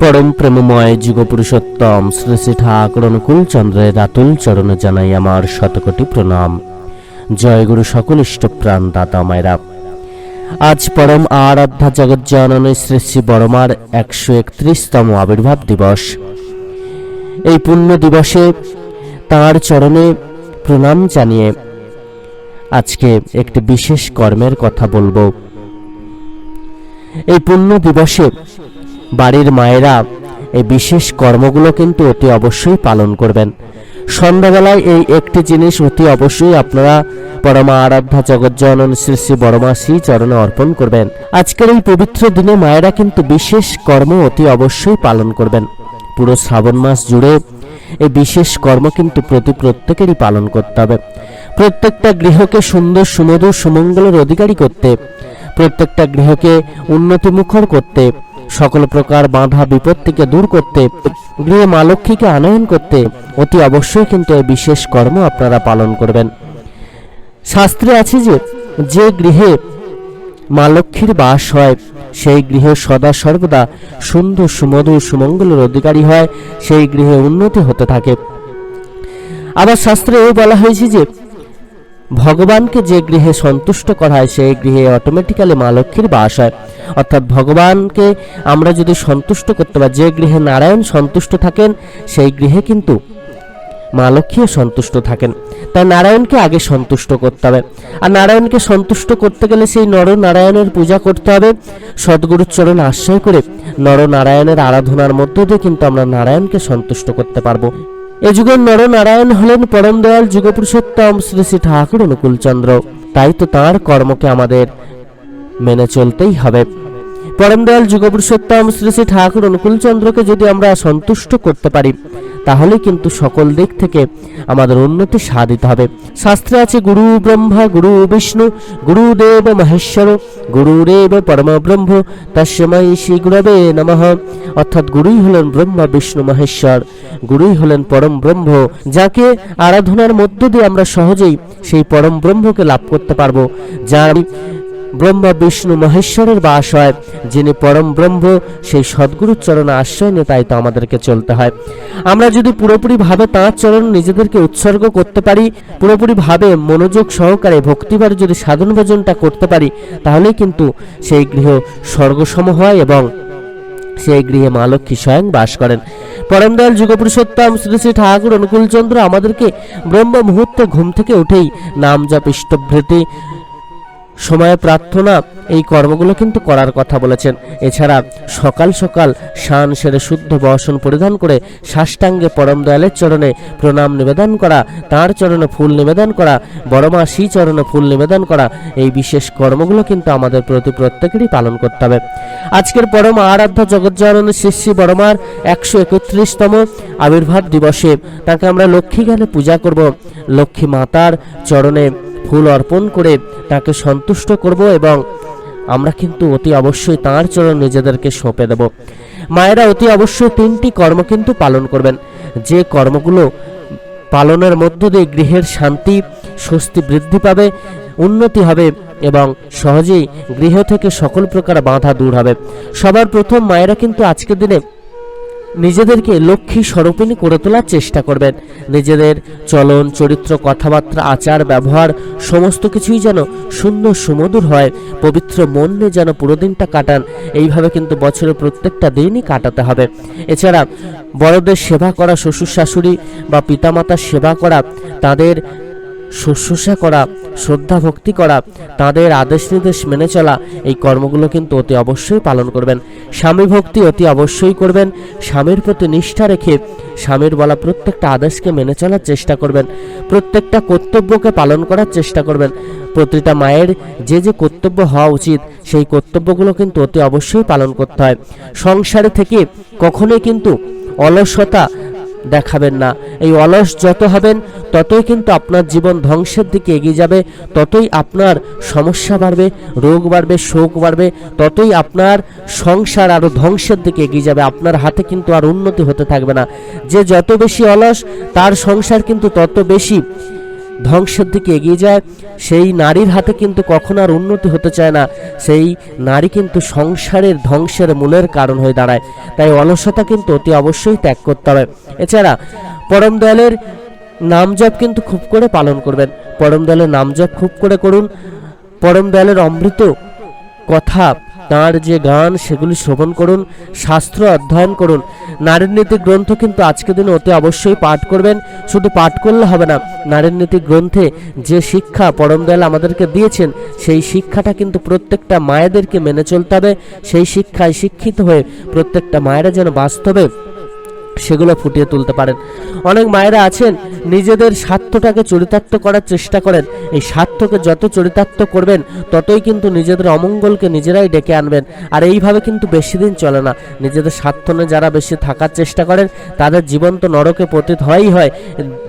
পরম প্রেমময় যুগ পুরুষোত্তম শ্রী শ্রী ঠাকুর অনুকূল চন্দ্রের রাতুল চরণে জানাই আমার শতকোটি প্রণাম। জয় গুরু সকল ইষ্টপ্রাণ দাতা মায়েরা। আজ পরম আরাধ্যা জগজ্জননী শ্রী শ্রী বড়মার একশো একত্রিশতম আবির্ভাব দিবস। এই পুণ্য দিবসে তাঁর চরণে প্রণাম জানিয়ে আজকে একটি বিশেষ কর্মের কথা বলব। এই পুণ্য দিবসে বাড়ির মায়েরা এই বিশেষ কর্মগুলো কিন্তু অতি অবশ্যই পালন করবেন। সন্ধ্যাবেলায় এই একটি জিনিস অতি অবশ্যই আপনারা পরমা আরাধ্যা জগজ্জনন শ্রী শ্রী বড়মা শ্রী চরণে অর্পণ করবেন। আজকের এই পবিত্র দিনে মায়েরা কিন্তু বিশেষ কর্ম অতি অবশ্যই পালন করবেন। পুরো শ্রাবণ মাস জুড়ে এই বিশেষ কর্ম কিন্তু প্রতি প্রত্যেকেরই পালন করতে হবে। প্রত্যেকটা গৃহকে সুন্দর সুমধুর সুমঙ্গলের অধিকারী করতে, প্রত্যেকটা গৃহকে উন্নতিমুখর করতে সকল প্রকার বাধা বিপত্তিকে দূর করতে, গৃহে মা লক্ষ্মীকে আনয়ন করতে অতি অবশ্যই কিন্তু এই বিশেষ কর্ম আপনারা পালন করবেন। শাস্ত্রে আছে যে যে গৃহে মা লক্ষ্মীর বাস হয়, সেই গৃহে সদা সর্বদা সুন্দর, সুমধুর, সুমঙ্গলের অধিকারী হয়, সেই গৃহে উন্নতি হতে থাকে। আবার শাস্ত্রে এই বলা হয়েছে যে ভগবানকে যে গৃহে সন্তুষ্ট করা হয় সেই গৃহে অটোমেটিক্যালি মা লক্ষ্মীর বাস হয়। অর্থাৎ ভগবানকে আমরা যদি সন্তুষ্ট করতে পারি যে গৃহে নারায়ণ সন্তুষ্ট থাকেন, সেই গৃহে কিন্তু মা লক্ষ্মীও সন্তুষ্ট থাকেন। তাই নারায়ণকে আগে সন্তুষ্ট করতে হবে। আর নারায়ণকে সন্তুষ্ট করতে গেলে সেই নর নারায়ণের পূজা করতে হবে। সদ্গুরুর চরণ আশ্রয় করে নর নারায়ণের আরাধনার মধ্য দিয়ে কিন্তু আমরা নারায়ণকে সন্তুষ্ট করতে পারব। এ যুগের নরনারায়ণ হলেন পরম দয়াল যুগপুরুষোত্তম শ্রী শ্রী ঠাকুর অনুকূলচন্দ্র। তাই তো তাঁর কর্মকে আমাদের মেনে চলতেই হবে। পরম দয়াল যুগপুরুষোত্তম শ্রী শ্রী ঠাকুর অনুকূলচন্দ্রকে যদি আমরা সন্তুষ্ট করতে পারি, তাহলে কিন্তু সকল দিক থেকে আমাদের উন্নতি সাধিত হবে। শাস্ত্রে আছে, গুরু ব্রহ্মা, গুরু বিষ্ণু গুরুদেব মহেশ্বর গুরুরেব পরম ব্রহ্ম তস্মৈ শ্রী গুরবে নমঃ। অর্থাৎ গুরুই হলেন ব্রহ্মা, বিষ্ণু, মহেশ্বর। গুরুই হলেন পরম ব্রহ্ম, যাকে আরাধনার মধ্য দিয়ে আমরা সহজেই সেই পরম ব্রহ্মকে লাভ করতে পারব। যার ব্রহ্মা, বিষ্ণু, মহেশ্বরের বাস হয়। যিনি পরম ব্রহ্ম, সেই সদ্গুরুর চরণে আশ্রয় নিয়ে তাই তো আমাদেরকে চলতে হয়। আমরা যদি পুরোপুরিভাবে তাঁর চরণ নিজেদেরকে উৎসর্গ করতে পারি, পুরোপুরিভাবে মনোযোগ সহকারে ভক্তিবার যদি সাধন ভোজনটা করতে পারি, তাহলেই কিন্তু সেই গৃহ স্বর্গসম হয় এবং সেই গৃহে মা লক্ষ্মী স্বয়ং বাস করেন। পরম দয়াল যুগপুরুষোত্তম শ্রী শ্রী ঠাকুর, অনুকূলচন্দ্র আমাদেরকে ব্রহ্ম মুহূর্তে ঘুম থেকে উঠেই নাম জপ, ইষ্টভৃতি সময়ে প্রার্থনা, এই কর্মগুলো কিন্তু করার কথা বলেছেন। এছাড়া সকাল সকাল শান সেরে শুদ্ধ বসন পরিধান করে সাষ্টাঙ্গে পরম দয়ালের চরণে প্রণাম নিবেদন করা, তার চরণে ফুল নিবেদন করা বড়মা শ্রী চরণে ফুল নিবেদন করা, এই বিশেষ কর্মগুলো কিন্তু আমাদের প্রতি প্রত্যেকেরই পালন করতে হবে। আজকের পরম আরাধ্য জগজ্জননী শ্রী শ্রী বড়মার একশো একত্রিশতম আবির্ভাব দিবসে তাকে আমরা লক্ষ্মী জ্ঞানে পূজা করব। লক্ষ্মী মাতার চরণে ফুল অর্পণ করে তাকে সন্তুষ্ট করব এবং আমরা কিন্তু অতি অবশ্যই তাঁর চরণ নিজেদেরকে সঁপে দেব। মায়েরা অতি অবশ্যই তিনটি কর্ম কিন্তু পালন করবেন। যে কর্মগুলো পালনের মধ্য দিয়ে গৃহের শান্তি, স্বস্তি বৃদ্ধি পাবে, উন্নতি হবে এবং সহজেই গৃহ থেকে সকল প্রকার বাধা দূর হবে। সবার প্রথম মায়েরা কিন্তু আজকের দিনে নিজেদেরকে লক্ষ্মী স্বরূপিণী করে তোলার চেষ্টা করবেন। নিজেদের চলন, চরিত্র, কথাবার্তা, আচার, ব্যবহার, সমস্ত কিছুই যেন সুন্দর সুমধুর হয়, পবিত্র মন নিয়ে যেন পুরো দিনটা কাটান। এইভাবে কিন্তু বছরের প্রত্যেকটা দিনই কাটাতে হবে। এছাড়া বড়দের সেবা করা শ্বশুর শাশুড়ি বা পিতামাতার সেবা করা, তাদের শুশ্রূষা করা, শ্রদ্ধা ভক্তি করা, তাদের আদেশ নির্দেশ মেনে চলা, এই কর্মগুলো কিন্তু অতি অবশ্যই পালন করবেন। স্বামী ভক্তি অতি অবশ্যই করবেন। স্বামীর প্রতি নিষ্ঠা রেখে স্বামীর বলা প্রত্যেকটা আদেশকে মেনে চলার চেষ্টা করবেন। প্রত্যেকটা কর্তব্যকে পালন করার চেষ্টা করবেন। প্রতিটা মায়ের যে যে কর্তব্য হওয়া উচিত, সেই কর্তব্যগুলো কিন্তু অতি অবশ্যই পালন করতে হয়। সংসারে থেকে কখনোই কিন্তু অলসতা দেখাবেন না। এই অলস যত হবেন, ততই কিন্তু আপনার জীবন ধ্বংসের দিকে এগিয়ে যাবে, ততই আপনার সমস্যা বাড়বে, রোগ বাড়বে, শোক বাড়বে, ততই আপনার সংসার আরও ধ্বংসের দিকে এগিয়ে যাবে, আপনার হাতে কিন্তু আর উন্নতি হতে থাকবে না। যে যত বেশি অলস, তার সংসার কিন্তু তত বেশি ধ্বংসের দিকে এগিয়ে যায়, সেই নারীর হাতে কিন্তু কখনো আর উন্নতি হতে চায় না। সেই নারী কিন্তু সংসারের ধ্বংসের মূলের কারণ হয়ে দাঁড়ায়। তাই অলসতা কিন্তু অতি অবশ্যই ত্যাগ করতে হবে। এছাড়া পরম দয়ালের নাম জপ কিন্তু খুব করে পালন করবেন। পরম দয়ালের নাম জপ খুব করে করুন। পরম দয়ালের অমৃত কথা তার যে গান, সেগুলি শ্রবণ করুন, শাস্ত্র অধ্যয়ন করুন। নারীর নীতি গ্রন্থ কিন্তু আজকের দিনে অতি অবশ্যই পাঠ করবেন। শুধু পাঠ করলে হবে না, নারীর নীতি গ্রন্থে যে শিক্ষা পরম দয়াল আমাদেরকে দিয়েছেন, সেই শিক্ষাটা কিন্তু প্রত্যেকটা মায়েদেরকে মেনে চলতে হবে। সেই শিক্ষায় শিক্ষিত হয়ে প্রত্যেকটা মায়েরা যেন বাস্তবে সেগুলো ফুটিয়ে তুলতে পারেন। অনেক মায়েরা আছেন, নিজেদের স্বার্থটাকে চরিতার্থ করার চেষ্টা করেন। এই স্বার্থকে যত চরিতার্থ করবেন, ততই কিন্তু নিজেদের অমঙ্গলকে নিজেরাই ডেকে আনবেন। আর এইভাবে কিন্তু বেশি দিন চলে না। নিজেদের স্বার্থ নিয়ে যারা বেশি থাকার চেষ্টা করেন, তাদের জীবন তো নরকে পতিত হয়ই হয়,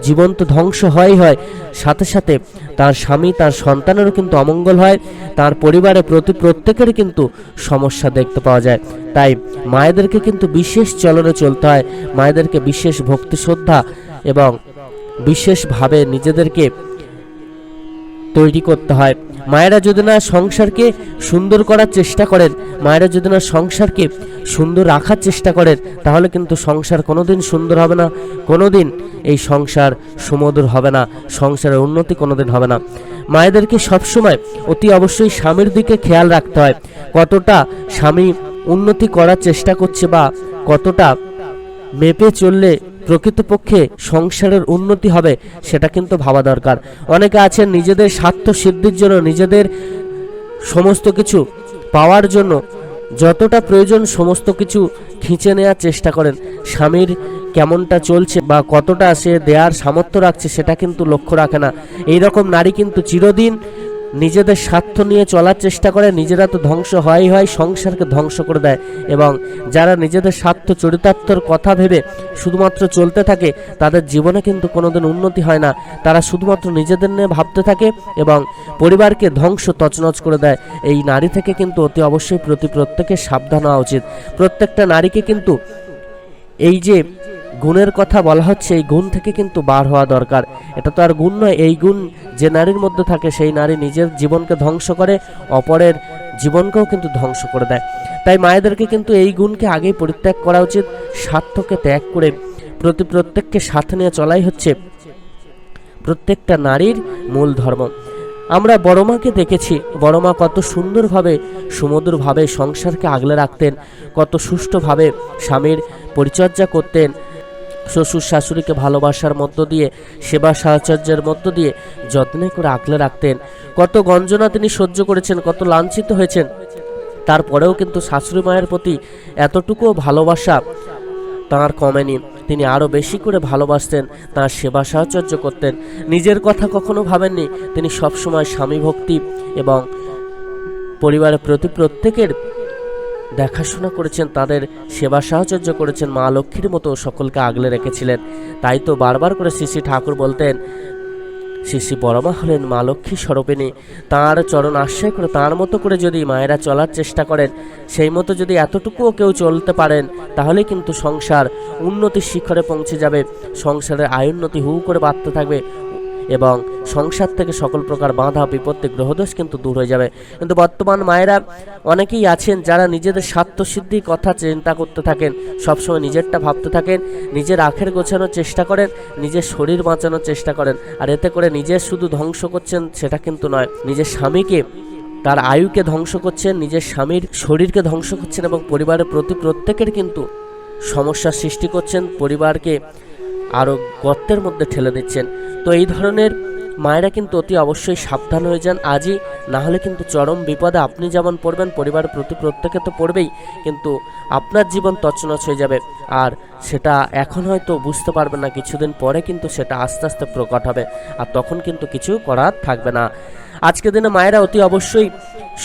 জীবন তো ধ্বংস হয়ই হয়। সাথে সাথে তার স্বামী, তার সন্তানেরও কিন্তু অমঙ্গল হয়, তার পরিবারে প্রতি প্রত্যেকেরই কিন্তু সমস্যা দেখতে পাওয়া যায়। তাই মায়েদেরকে কিন্তু বিশেষ চলনে চলতে হয়। মায়েদেরকে বিশেষ ভক্তি শ্রদ্ধা এবং বিশেষভাবে নিজেদেরকে তৈরি করতে হয়। মায়েরা যদি না সংসারকে সুন্দর করার চেষ্টা করেন, মায়েরা যদি না সংসারকে সুন্দর রাখার চেষ্টা করেন, তাহলে কিন্তু সংসার কোনোদিন সুন্দর হবে না, কোনোদিন এই সংসার সুমধুর হবে না, সংসারের উন্নতি কোনোদিন হবে না। মায়েদেরকে সবসময় অতি অবশ্যই স্বামীর দিকে খেয়াল রাখতে হয়, কতটা স্বামী উন্নতি করার চেষ্টা করছে বা কতটা মেপে চললে প্রকৃতপক্ষে সংসারের উন্নতি হবে, সেটা কিন্তু ভাবা দরকার। অনেকে আছেন নিজেদের স্বার্থ সিদ্ধির জন্য, নিজেদের সমস্ত কিছু পাওয়ার জন্য যতটা প্রয়োজন সমস্ত কিছু খিঁচে নেওয়ার চেষ্টা করেন। স্বামীর কেমনটা চলছে বা কতটা সে দেওয়ার সামর্থ্য রাখছে, সেটা কিন্তু লক্ষ্য রাখে না। এই রকম নারী কিন্তু চিরদিন নিজেদের স্বার্থ নিয়ে চলার চেষ্টা করে, নিজেরা তো ধ্বংস হয় হয় সংসারকে ধ্বংস করে দেয় এবং যারা নিজেদের স্বার্থ চরিতার্থর কথা ভেবে শুধুমাত্র চলতে থাকে, তাদের জীবনে কিন্তু কোনোদিন উন্নতি হয় না। তারা শুধুমাত্র নিজেদের নিয়ে ভাবতে থাকে এবং পরিবারকে ধ্বংস তছনছ করে দেয়। এই নারী থেকে কিন্তু অতি অবশ্যই প্রতি প্রত্যেকের সাবধান হওয়া উচিত। প্রত্যেকটা নারীকে কিন্তু এই যে গুণের কথা বলা হচ্ছে, এই গুণ থেকে কিন্তু বার হওয়া দরকার। এটা তো আর গুণ নয়, এই গুণ যে নারীর মধ্যে থাকে, সেই নারী নিজের জীবনকে ধ্বংস করে, অপরের জীবনকেও কিন্তু ধ্বংস করে দেয়। তাই মায়েদেরকে কিন্তু এই গুণকে আগেই পরিত্যাগ করা উচিত, স্বার্থকে ত্যাগ করে। প্রতি প্রত্যেককে সাথে নিয়ে চলাই হচ্ছে প্রত্যেকটা নারীর মূল ধর্ম। আমরা বড় মাকে দেখেছি, বড় মা কত সুন্দরভাবে, সুমধুরভাবে সংসারকে আগলে রাখতেন, কত সুষ্ঠুভাবে স্বামীর পরিচর্যা করতেন শ্বশুর শাশুড়িকে ভালোবাসার মধ্য দিয়ে, সেবা সাহচর্যের মধ্য দিয়ে যত্নে করে আগলে রাখতেন। কত গঞ্জনা তিনি সহ্য করেছেন, কত লাঞ্ছিত হয়েছেন। তারপরেও কিন্তু শাশুড়ি মায়ের প্রতি এতটুকুও ভালোবাসা তাঁর কমেনি। তিনি আরও বেশি করে ভালোবাসতেন, তাঁর সেবা সাহচর্য করতেন। নিজের কথা কখনো ভাবেননি, তিনি সবসময় স্বামী ভক্তি এবং পরিবারের প্রতি প্রত্যেকের দেখাশোনা করেছেন, তাদের সেবা সাহচর্য করেছেন, মা লক্ষ্মীর মতো সকলকে আগলে রেখেছিলেন। তাই তো বারবার করে শ্রী ঠাকুর বলতেন শ্রী বড়মা হলেন মা লক্ষ্মী স্বরূপিণী। তাঁর চরণ আশ্রয় করে, তাঁর মতো করে যদি মায়েরা চলার চেষ্টা করেন, সেই মতো যদি এতটুকুও কেউ চলতে পারেন, তাহলে কিন্তু সংসার উন্নতির শিখরে পৌঁছে যাবে। সংসারের আয়োন্নতি হু করে বাড়তে থাকবে। এবং সংসার থেকে সকল প্রকার বাধা, বিপত্তি, গ্রহদোষ কিন্তু দূর হয়ে যাবে। কিন্তু বর্তমান মায়েরা অনেকেই আছেন যারা নিজেদের স্বার্থসিদ্ধির কথা চিন্তা করতে থাকেন, সবসময় নিজেরটা ভাবতে থাকেন, নিজের আখের গোছানোর চেষ্টা করেন, নিজের শরীর বাঁচানোর চেষ্টা করেন। আর এতে করে নিজের শুধু ধ্বংস করছেন সেটা কিন্তু নয়, নিজের স্বামীকে, তার আয়ুকে ধ্বংস করছেন, নিজের স্বামীর শরীরকে ধ্বংস করছেন এবং পরিবারের প্রতি প্রত্যেকের কিন্তু সমস্যার সৃষ্টি করছেন। পরিবারকে আরও গর্তের মধ্যে ঠেলে দিচ্ছেন তো এই ধরনের মায়েরা কিন্তু অতি অবশ্যই সাবধান হয়ে যান। আজই না হলে কিন্তু চরম বিপদে আপনি যেমন পড়বেন, পরিবারের প্রতি প্রত্যেকে তো পড়বেই, কিন্তু আপনার জীবন তছনছ হয়ে যাবে। আর সেটা এখন হয়তো বুঝতে পারবেন না, কিছুদিন পরে কিন্তু সেটা আস্তে আস্তে প্রকট হবে। আর তখন কিন্তু কিছু করার থাকবে না। আজকের দিনে মায়েরা অতি অবশ্যই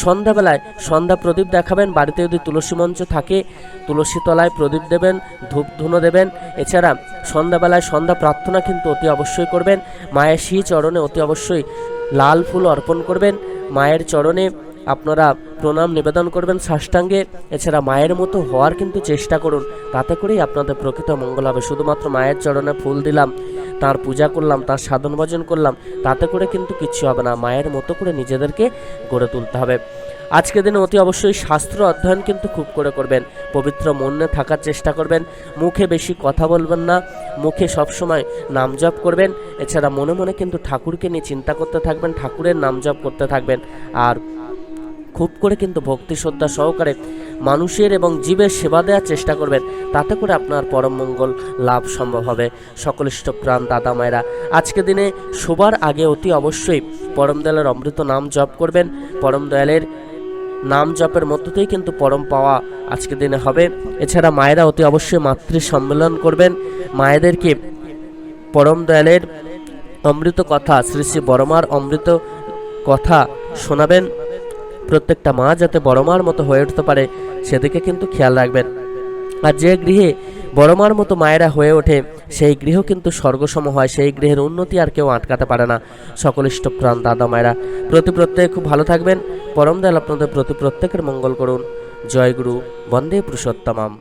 সন্ধ্যাবেলায় সন্ধ্যা প্রদীপ দেখাবেন। বাড়িতে যদি তুলসী মঞ্চ থাকে, তুলসী তলায় প্রদীপ দেবেন, ধূপ ধুনো দেবেন। এছাড়া সন্ধ্যাবেলায় সন্ধ্যা প্রার্থনা কিন্তু অতি অবশ্যই করবেন। মায়ের শ্রী চরণে অতি অবশ্যই লাল ফুল অর্পণ করবেন। মায়ের চরণে আপনারা প্রণাম নিবেদন করবেন সাষ্টাঙ্গে। এছাড়া মায়ের মতো হওয়ার কিন্তু চেষ্টা করুন। তাতে করেই আপনাদের প্রকৃত মঙ্গল হবে। শুধুমাত্র মায়ের চরণে ফুল দিলাম। তার পূজা করলাম, তার সাধন ভজন করলাম, তাতে করে কিন্তু কিচ্ছু হবে না। মায়ের মতো করে নিজেদেরকে গড়ে তুলতে হবে। আজকের দিনে অতি অবশ্যই শাস্ত্র অধ্যয়ন কিন্তু খুব করে করবেন। পবিত্র মনে থাকার চেষ্টা করবেন। মুখে বেশি কথা বলবেন না। মুখে সবসময় নাম জপ করবেন। এছাড়া মনে মনে কিন্তু ঠাকুরকে নিয়ে চিন্তা করতে থাকবেন, ঠাকুরের নাম জপ করতে থাকবেন। আর খুব করে কিন্তু ভক্তি শ্রদ্ধা সহকারে মানুষের এবং জীবের সেবা দেওয়ার চেষ্টা করবেন। তাতে করে আপনার পরম মঙ্গল লাভ সম্ভব হবে। সকলিষ্ঠ প্রাণ দাদা মায়েরা, আজকে দিনে শোবার আগে অতি অবশ্যই পরম দয়ালের অমৃত নাম জপ করবেন। পরম দয়ালের নাম জপের মধ্যতেই কিন্তু পরম পাওয়া আজকে দিনে হবে। এছাড়া মায়েরা অতি অবশ্যই মাতৃ সম্মেলন করবেন। মায়েদেরকে পরম দয়ালের অমৃত কথা, শ্রী শ্রী বড়মার অমৃত কথা শোনাবেন। প্রত্যেকটা মা যাতে বড় মার মতো হয়ে উঠতে পারে, সেদিকে কিন্তু খেয়াল রাখবেন। আর যে গৃহে বড় মার মতো মায়েরা হয়ে ওঠে, সেই গৃহ কিন্তু স্বর্গসম হয়, সেই গৃহের উন্নতি আর কেউ আটকাতে পারে না। সকল ইষ্টপ্রাণ দাদা মায়েরা, প্রতি প্রত্যেকে খুব ভালো থাকবেন। পরম দয়াল আপনাদের প্রতি প্রত্যেকের মঙ্গল করুন। জয় গুরু, বন্দে পুরুষোত্তমাম।